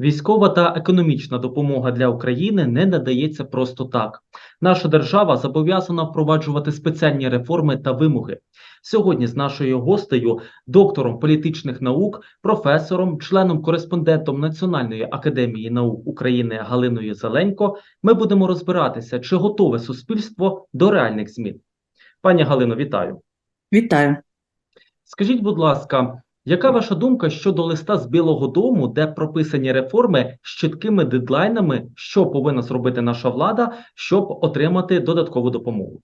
Військова та економічна допомога для України не надається просто так. Наша держава зобов'язана впроваджувати спеціальні реформи та вимоги. Сьогодні з нашою гостею, доктором політичних наук, професором, членом-кореспондентом Національної академії наук України Галиною Зеленько, ми будемо розбиратися, чи готове суспільство до реальних змін. Пані Галино, вітаю. Вітаю. Скажіть, будь ласка, яка ваша думка щодо листа з Білого Дому, де прописані реформи з чіткими дедлайнами, що повинна зробити наша влада, щоб отримати додаткову допомогу?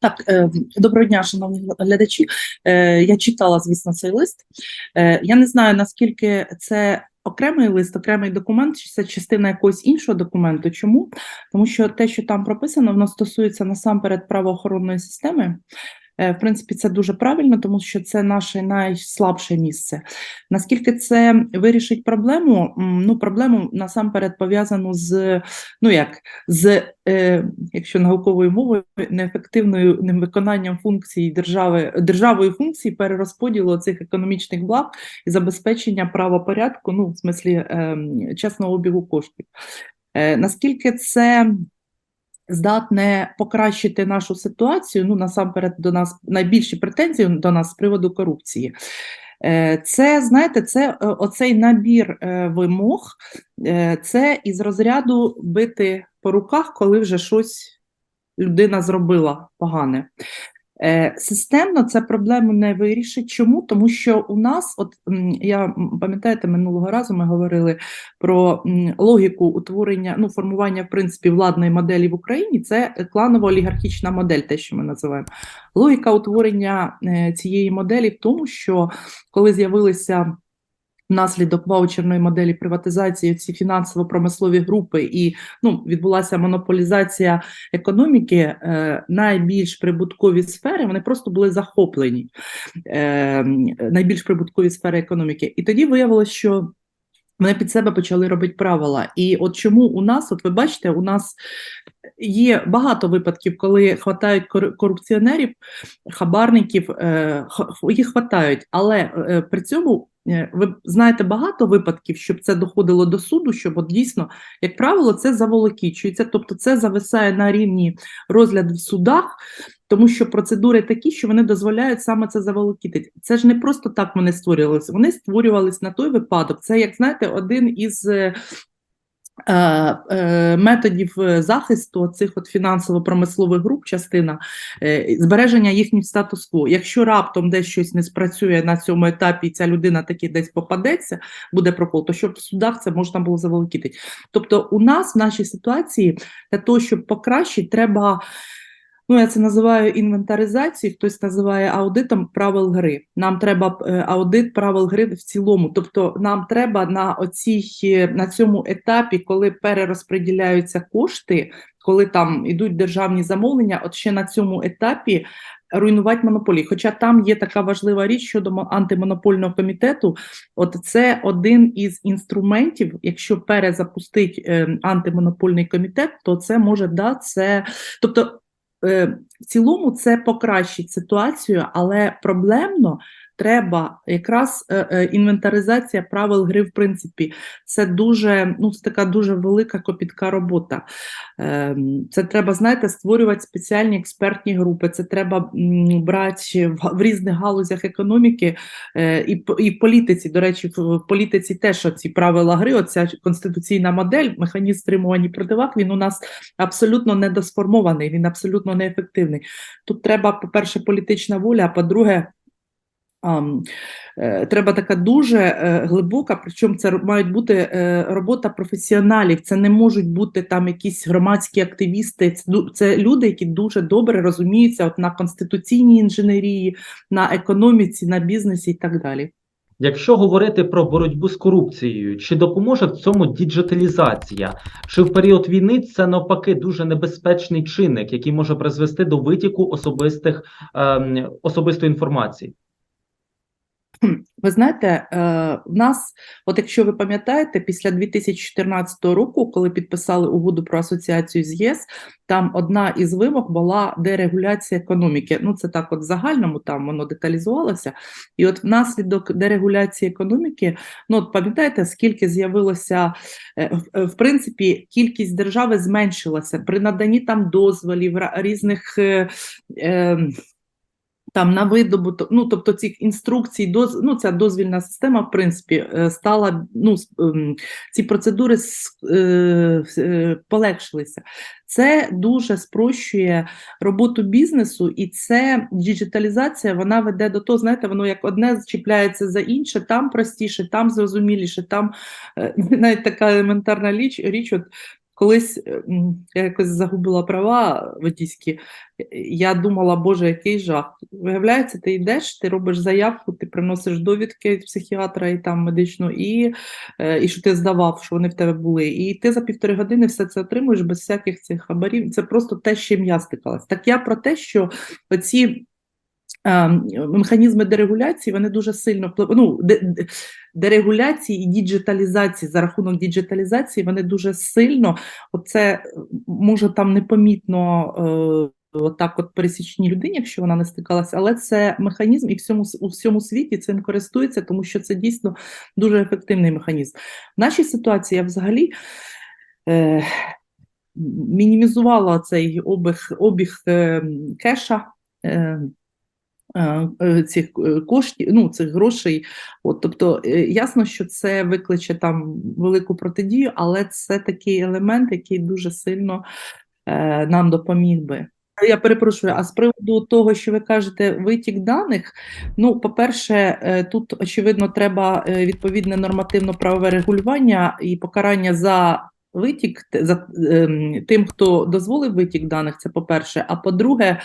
Так, е, доброго дня, шановні глядачі. Е, Я читала, звісно, цей лист. Е, Я не знаю, наскільки це окремий лист, окремий документ, чи це частина якогось іншого документу. Чому? Тому що те, що там прописано, воно стосується насамперед правоохоронної системи. Е, В принципі, це дуже правильно, тому що це наше найслабше місце. Наскільки це вирішить проблему? Ну, проблему насамперед пов'язану з ну як з, е, якщо науковою мовою, неефективною невиконанням функцій держави державою функцій перерозподілу цих економічних благ і забезпечення правопорядку, ну в смислі е, чесного обігу коштів. Е, наскільки це здатне покращити нашу ситуацію? Ну насамперед до нас найбільші претензії до нас з приводу корупції. Е, Це, знаєте, це е, оцей набір е, вимог, це із розряду бити по руках, коли вже щось людина зробила погане. Е, Системно це проблему не вирішить. Чому? Тому що у нас, от я пам'ятаєте, минулого разу ми говорили про логіку утворення, ну формування в принципі владної моделі в Україні. Це кланово-олігархічна модель, те, що ми називаємо. Логіка утворення е, цієї моделі в тому, що коли з'явилися внаслідок ваучерної моделі приватизації ці фінансово-промислові групи і ну, відбулася монополізація економіки, е, найбільш прибуткові сфери вони просто були захоплені, е, найбільш прибуткові сфери економіки. І тоді виявилося, що вони під себе почали робити правила. І от чому у нас, от ви бачите, у нас є багато випадків, коли хватають кор- корупціонерів, хабарників, е, їх хватають, але е, при цьому ви знаєте багато випадків, щоб це доходило до суду, щоб от дійсно, як правило, це заволокічується, тобто це зависає на рівні розгляду в судах, тому що процедури такі, що вони дозволяють саме це заволокітити. Це ж не просто так вони створювалися. Вони створювались на той випадок. Це, як знаєте, один із е, е, е, методів е, захисту цих от фінансово-промислових груп, частина е, збереження їхніх статус-кво. Якщо раптом десь щось не спрацює на цьому етапі, і ця людина таки десь попадеться, буде прокол, то щоб в судах це можна було заволокітити. Тобто, у нас в нашій ситуації для того, щоб покращити, треба. Ну, я це називаю інвентаризацією, хтось називає аудитом правил гри. Нам треба е, аудит правил гри в цілому. Тобто, нам треба на оцій е, на цьому етапі, коли перерозподіляються кошти, коли там ідуть державні замовлення, от ще на цьому етапі руйнувати монополії. Хоча там є така важлива річ щодо антимонопольного комітету. От це один із інструментів. Якщо перезапустить е, антимонопольний комітет, то це може да це, тобто. Е, В цілому це покращить ситуацію, але проблемно треба якраз е, е, інвентаризація правил гри, в принципі, це дуже ну, це така дуже велика копітка робота. Ем, Це треба, знаєте, створювати спеціальні експертні групи. Це треба брати в, різних галузях економіки е, і, і політиці. До речі, в, політиці теж ці правила гри, оця конституційна модель, механізм стримування противаг, він у нас абсолютно недосформований, він абсолютно неефективний. Тут треба, по-перше, політична воля, а по-друге, треба така дуже е, глибока, причому це мають бути е, робота професіоналів, це не можуть бути там якісь громадські активісти, це, люди, які дуже добре розуміються от на конституційній інженерії, на економіці, на бізнесі і так далі. Якщо говорити про боротьбу з корупцією, чи допоможе в цьому діджиталізація? Чи в період війни це навпаки дуже небезпечний чинник, який може призвести до витіку особистих ем, особистої інформації? Ви знаєте, е, в нас, от якщо ви пам'ятаєте, після 2014 року, коли підписали угоду про асоціацію з ЄС, там одна із вимог була дерегуляція економіки. Ну, це так, от в загальному там воно деталізувалося. І от внаслідок дерегуляції економіки, ну от пам'ятаєте, скільки з'явилося, е, в- в принципі, кількість держави зменшилася при наданні там дозволів різних. е, е, там на видобуток, ну тобто цих інструкцій, доз, ну ця дозвільна система, в принципі, е, стала ну ем, ці процедури е, е, полегшилися. Це дуже спрощує роботу бізнесу, і це діджиталізація, вона веде до того, знаєте, воно як одне чіпляється за інше, там простіше, там зрозуміліше, там навіть така елементарна річ, річ от колись е, я якось загубила права водійські. Я думала, боже, який жах. Виявляється, ти йдеш, ти робиш заявку, ти приносиш довідки від психіатра і там медичну, і, е, і що ти здавав, що вони в тебе були. І ти за півтори години все це отримуєш без всяких цих хабарів. Це просто те, з чим я стикалась. Так я про те, що оці. Механізми дерегуляції вони дуже сильно впливають. Ну, де- де- дерегуляції і діджиталізації за рахунок діджиталізації вони дуже сильно. Оце може там непомітно. Е, Отак, от пересічній людині, якщо вона не стикалася, але це механізм, і всьому у всьому світі цим користується, тому що це дійсно дуже ефективний механізм. В нашій ситуації я взагалі е, мінімізувала цей обіг, обіг е, кеша. Е, е, е, Цих е, коштів, ну цих грошей, от тобто е, ясно, що це викличе там велику протидію, але це такий елемент, який дуже сильно е, нам допоміг би. Я перепрошую, а з приводу того, що ви кажете, витік даних, ну, по-перше, е, тут очевидно треба е, відповідне нормативно-правове регулювання і покарання за витік за ем, тим, хто дозволив витік даних, це по-перше. А по-друге,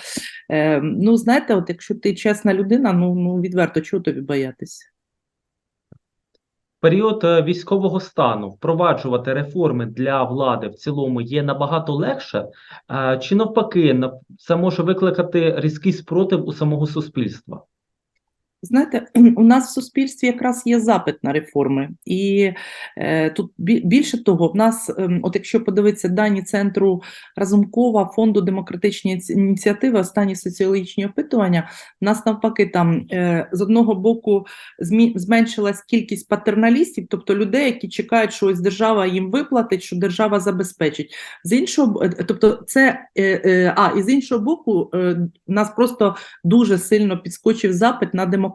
е, ну знаєте, от якщо ти чесна людина, ну, ну відверто, чого тобі боятися? Період е, військового стану впроваджувати реформи для влади в цілому є набагато легше, е, чи навпаки, на- це може викликати різкий спротив у самого суспільства? Знаєте, у нас в суспільстві якраз є запит на реформи, і е, тут більше того, в нас, ем, от якщо подивитися дані центру Разумкова, фонду демократичні ініціативи, останні соціологічні опитування, в нас навпаки там е, з одного боку зменшилась кількість патерналістів, тобто людей, які чекають, що ось держава їм виплатить, що держава забезпечить. З іншого, е, тобто, це е, е, а і з іншого боку, е, нас просто дуже сильно підскочив запит на демократію.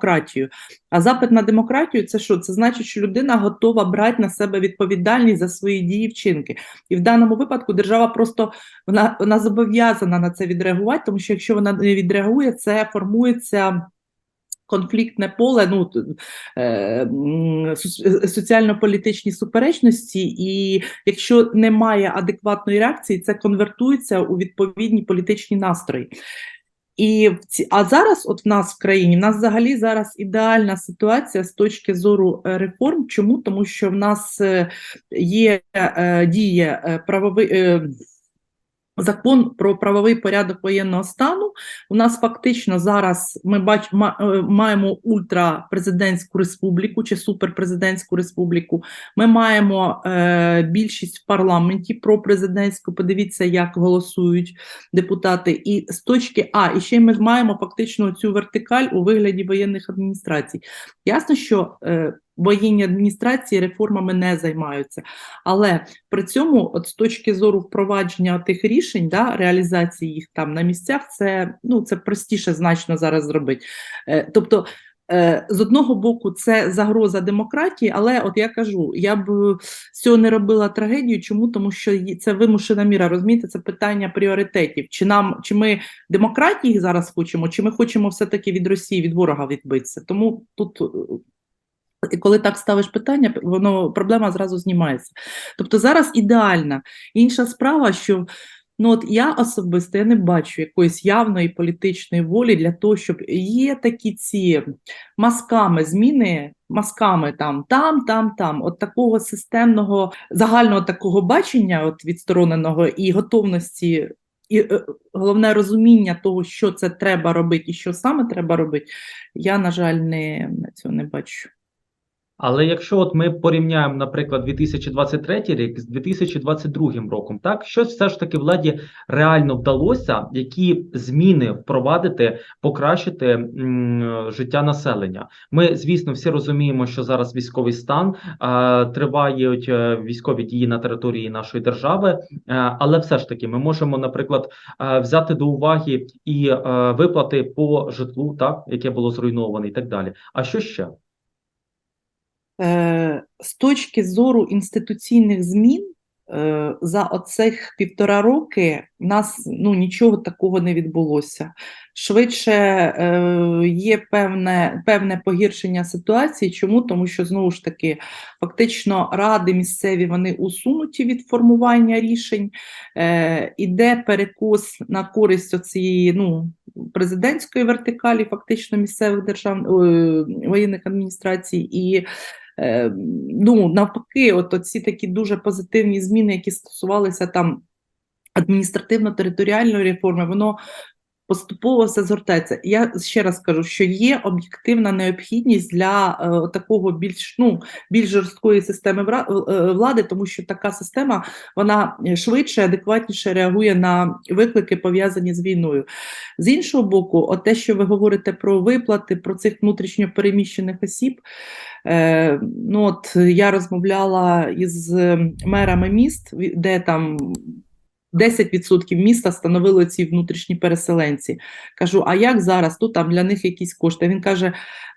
А запит на демократію це що? Це значить, що людина готова брати на себе відповідальність за свої дії вчинки. І в даному випадку держава просто вона, вона зобов'язана на це відреагувати, тому що якщо вона не відреагує, це формується. Конфліктне поле, ну е, соціально-політичні суперечності, і якщо немає адекватної реакції, це конвертується у відповідні політичні настрої. І а зараз, от в нас в країні, в нас взагалі зараз ідеальна ситуація з точки зору е, реформ. Чому? Тому що в нас е, є е, діє правовий. Закон про правовий порядок воєнного стану. У нас фактично зараз ми бач, е, маємо ультрапрезидентську республіку чи суперпрезидентську республіку. Ми маємо е, більшість в парламенті пропрезидентську. Подивіться, як голосують депутати. І з точки А, і ще ми маємо фактично цю вертикаль у вигляді воєнних адміністрацій. Ясно, що е, воєнні адміністрації реформами не займаються, але при цьому, от з точки зору впровадження тих рішень, да, реалізації їх там на місцях, це ну це простіше значно зараз зробити. Е, тобто. е, З одного боку, це загроза демократії, але от я кажу, я б цього не робила трагедію. Чому? Тому що це вимушена міра. Розумієте, це питання пріоритетів. Чи нам, чи ми демократії зараз хочемо, чи ми хочемо все-таки від Росії, від ворога відбитися? Тому тут, і коли так ставиш питання, воно проблема зразу знімається. Тобто зараз ідеальна. Інша справа, що ну от я особисто я не бачу якоїсь явної політичної волі для того, щоб є такі ці масками зміни, масками там, там, там, там, от такого системного загального такого бачення, от відстороненого і готовності і е, головне розуміння того, що це треба робити і що саме треба робити, я, на жаль, не цього не бачу. Але якщо от ми порівняємо, наприклад, 2023 рік з 2022 роком, так щось все ж таки владі реально вдалося, які зміни впровадити, покращити м, життя населення. Ми, звісно, всі розуміємо, що зараз військовий стан е, тривають військові дії на території нашої держави, е, але все ж таки ми можемо, наприклад, е, взяти до уваги і е, виплати по житлу, так яке було зруйноване, і так далі. А що ще? Е, З точки зору інституційних змін, е, за оцих півтора роки нас ну, нічого такого не відбулося. Швидше е, є певне, певне погіршення ситуації. Чому? Тому що знову ж таки, фактично, ради місцеві вони усунуті від формування рішень, іде перекос на користь оцієї ну, президентської вертикалі, фактично місцевих держав воєнних адміністрацій. І ну, навпаки, от оці такі дуже позитивні зміни, які стосувалися там адміністративно-територіальної реформи, воно поступово все згортається. Я ще раз кажу, що є об'єктивна необхідність для е, такого більш ну більш жорсткої системи е, влади, тому що така система вона швидше, адекватніше реагує на виклики, пов'язані з війною. З іншого боку, от те, що ви говорите про виплати, про цих внутрішньо переміщених осіб. Е, ну от я розмовляла із мерами міст, де там 10% міста становили ці внутрішні переселенці. Кажу, а як зараз? Тут там для них якісь кошти. Він каже: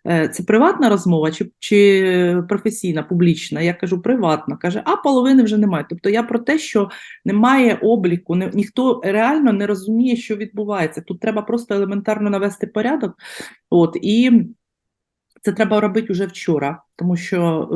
«Е, це приватна розмова чи, чи професійна, публічна? Я кажу, приватна. Каже, а половини вже немає. Тобто я про те, що немає обліку, не, ніхто реально не розуміє, що відбувається. Тут треба просто елементарно навести порядок. От і це треба робити вже вчора, тому що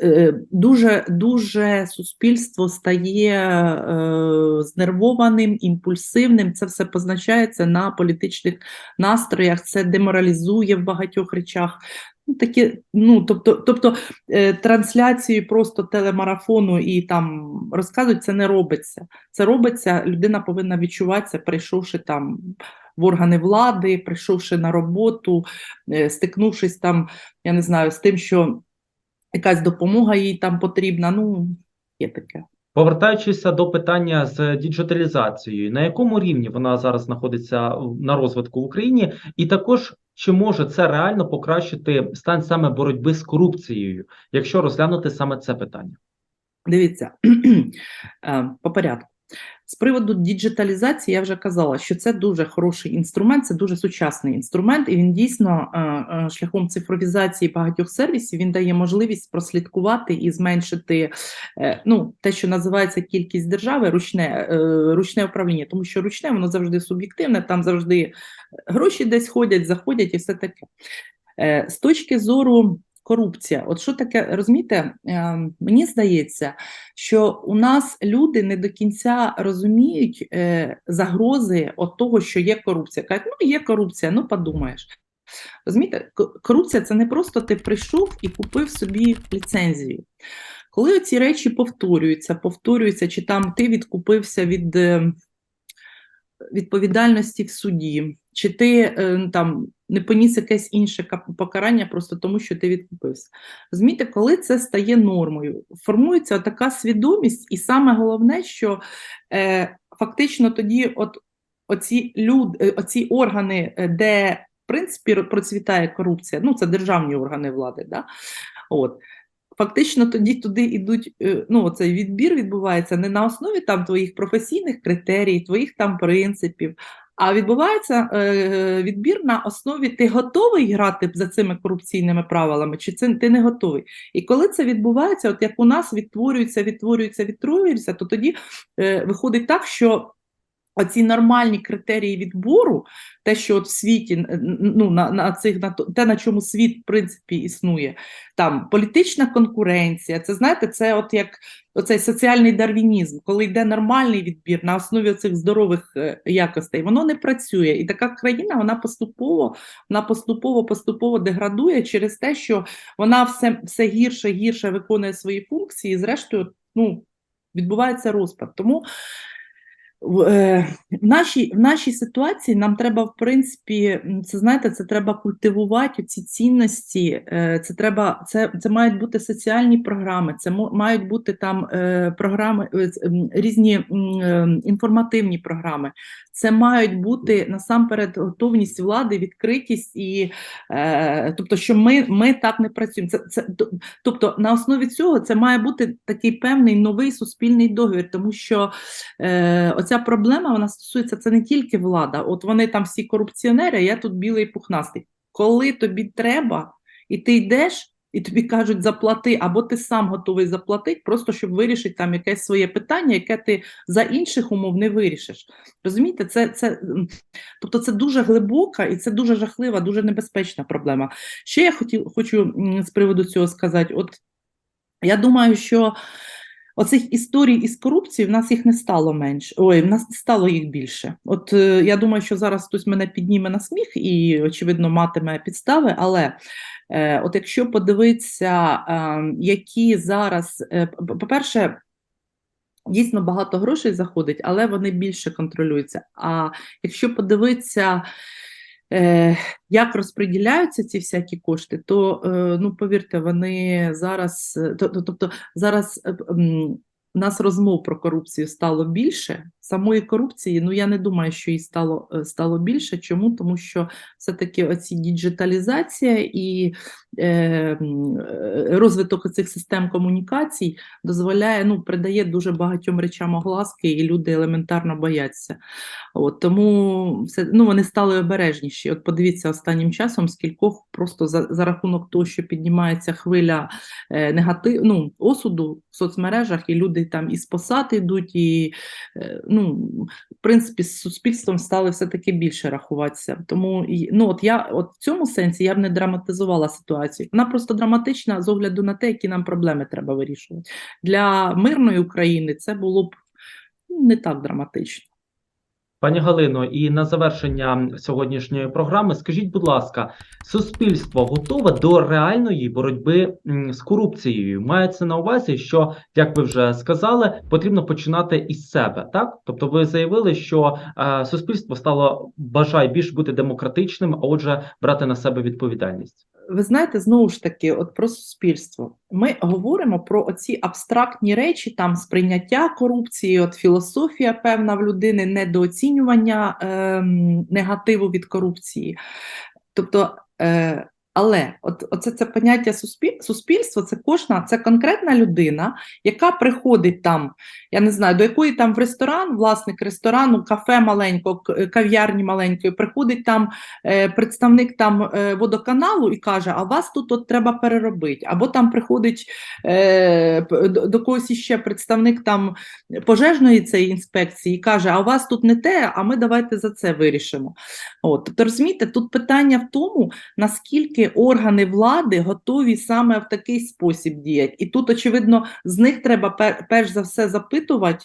е, е, дуже дуже суспільство стає е, знервованим, імпульсивним. Це все позначається на політичних настроях, це деморалізує в багатьох речах. Ну, такі, ну, тобто, тобто е, трансляції просто телемарафону і там розказують, це не робиться. Це робиться, людина повинна відчуватися, прийшовши там в органи влади, прийшовши на роботу, е, стикнувшись там, я не знаю, з тим, що якась допомога їй там потрібна. Ну, є таке. Повертаючись до питання з діджиталізацією, на якому рівні вона зараз знаходиться на розвитку в Україні, і також чи може це реально покращити стан саме боротьби з корупцією, якщо розглянути саме це питання? Дивіться, е, по порядку. З приводу діджиталізації я вже казала, що це дуже хороший інструмент, це дуже сучасний інструмент, і він дійсно е, е, шляхом цифровізації багатьох сервісів він дає можливість прослідкувати і зменшити е, ну, те, що називається кількість держави, ручне, ручне управління, тому що ручне воно завжди суб'єктивне, там завжди гроші десь ходять, заходять і все таке. З точки зору корупція, от що таке, розумієте, е, мені здається, що у нас люди не до кінця розуміють е, загрози от того, що є корупція. Кажуть, ну є корупція, ну подумаєш. Розумієте, корупція це не просто ти прийшов і купив собі ліцензію. Коли ці речі повторюються, повторюються, чи там ти відкупився від е, відповідальності в суді, чи ти е, там не поніс якесь інше покарання просто тому, що ти відкупився. Розумієте, коли це стає нормою, формується така свідомість, і саме головне, що е, фактично тоді, от оці люд, е, оці органи, е, де в принципі процвітає корупція, ну це державні органи влади, да? От. Фактично тоді туди йдуть, е, ну цей відбір відбувається не на основі там твоїх професійних критерій, твоїх там принципів, а відбувається е, відбір на основі ти готовий грати за цими корупційними правилами, чи це ти не готовий. І коли це відбувається, от як у нас відтворюється, відтворюється, відтворюється, то тоді е, виходить так, що оці нормальні критерії відбору, те, що от в світі н- ну, на, на цих на те, на чому світ в принципі існує, там політична конкуренція, це знаєте, це от як оцей соціальний дарвінізм, коли йде нормальний відбір на основі цих здорових е, якостей, воно не працює. І така країна вона поступово, вона поступово, поступово деградує через те, що вона все, все гірше гірше виконує свої функції, і зрештою, ну, відбувається розпад. Тому В, е, в, нашій, в нашій ситуації нам треба, в принципі, це знаєте, це треба культивувати ці цінності. е, Це треба, це, це мають бути соціальні програми, це мають бути там е, програми, різні інформативні програми. Це мають бути насамперед готовність влади, відкритість і тобто, що ми, ми так не працюємо. Це, це тобто на основі цього це має бути такий певний новий суспільний договір, тому що оця проблема вона стосується це не тільки влада. От вони там всі корупціонери, а я тут білий пухнастий. Коли тобі треба, і ти йдеш. І тобі кажуть заплати, або ти сам готовий заплатити, просто щоб вирішити там якесь своє питання, яке ти за інших умов не вирішиш. Розумієте, це, це, тобто це дуже глибока і це дуже жахлива, дуже небезпечна проблема. Ще я хотів, хочу з приводу цього сказати: от я думаю, що оцих історій із корупцією в нас їх не стало менше. Ой, в нас не стало їх більше. От е, я думаю, що зараз хтось мене підніме на сміх і, очевидно, матиме підстави. Але е, от якщо подивитися, е, які зараз, е, по-перше, Дійсно багато грошей заходить, але вони більше контролюються. А якщо подивитися, як розподіляються ці всякі кошти, то е, ну повірте, вони зараз, е, то- то- тобто зараз е, нас розмов про корупцію стало більше. Самої корупції, ну я не думаю, що її стало, е, стало більше. Чому? Тому що все-таки оці діджиталізація і е, е, розвиток цих систем комунікацій дозволяє, ну, придає дуже багатьом речам огласки, і люди елементарно бояться. От, тому все, ну, вони стали обережніші. От подивіться останнім часом, скількох просто за, за рахунок того, що піднімається хвиля е, негатив, ну, осуду в соцмережах, і люди там із посад йдуть, і е, ну, в принципі, з суспільством стали все-таки більше рахуватися. Тому ну, от я от в цьому сенсі я б не драматизувала ситуацію. Вона просто драматична з огляду на те, які нам проблеми треба вирішувати. Для мирної України це було б ну, не так драматично. Пані Галино, і на завершення сьогоднішньої програми, скажіть, будь ласка, суспільство готове до реальної боротьби з корупцією? Мається на увазі, що, як ви вже сказали, потрібно починати із себе, так? Тобто, ви заявили, що е, суспільство стало бажає більш бути демократичним, а отже, брати на себе відповідальність. Ви знаєте, знову ж таки, от про суспільство. Ми говоримо про оці абстрактні речі, там сприйняття корупції, от філософія певна в людини, недооцінювання ем, негативу від корупції. Тобто, е, але от оце це поняття суспіль, суспільство, це кожна, це конкретна людина, яка приходить там, я не знаю, до якої там в ресторан, власник ресторану, кафе маленького, кав'ярні маленької, приходить там е, представник там е, водоканалу і каже: А вас тут от треба переробити. Або там приходить е, до, до когось іще представник там пожежної цієї інспекції і каже: А у вас тут не те, а ми давайте за це вирішимо. От, тобто, розумієте, тут питання в тому, наскільки органи влади готові саме в такий спосіб діяти. І тут, очевидно, з них треба пер, перш за все запитувати,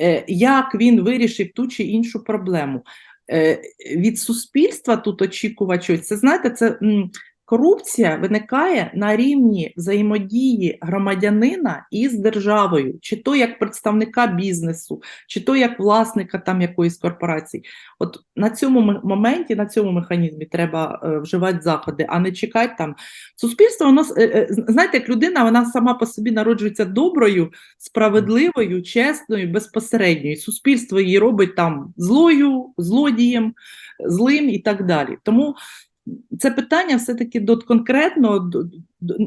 е, як він вирішив ту чи іншу проблему. Е, від суспільства тут очікувати щось. Це знаєте, це корупція виникає на рівні взаємодії громадянина із державою, чи то як представника бізнесу, чи то як власника там якоїсь корпорації. От на цьому моменті, на цьому механізмі треба е, вживати заходи, а не чекати там. Суспільство, воно е, е, знаєте, як людина, вона сама по собі народжується доброю, справедливою, чесною, безпосередньою. Суспільство її робить там злою, злодієм, злим і так далі. Тому це питання все-таки до конкретно, до,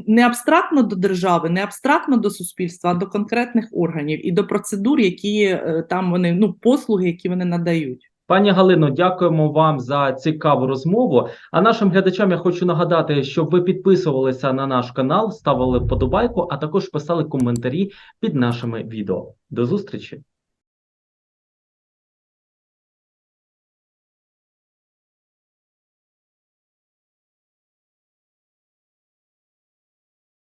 не абстрактно до держави, не абстрактно до суспільства, а до конкретних органів і до процедур, які е, там вони, ну, послуги, які вони надають. Пані Галино, дякуємо вам за цікаву розмову. А нашим глядачам я хочу нагадати, щоб ви підписувалися на наш канал, ставили вподобайку, а також писали коментарі під нашими відео. До зустрічі!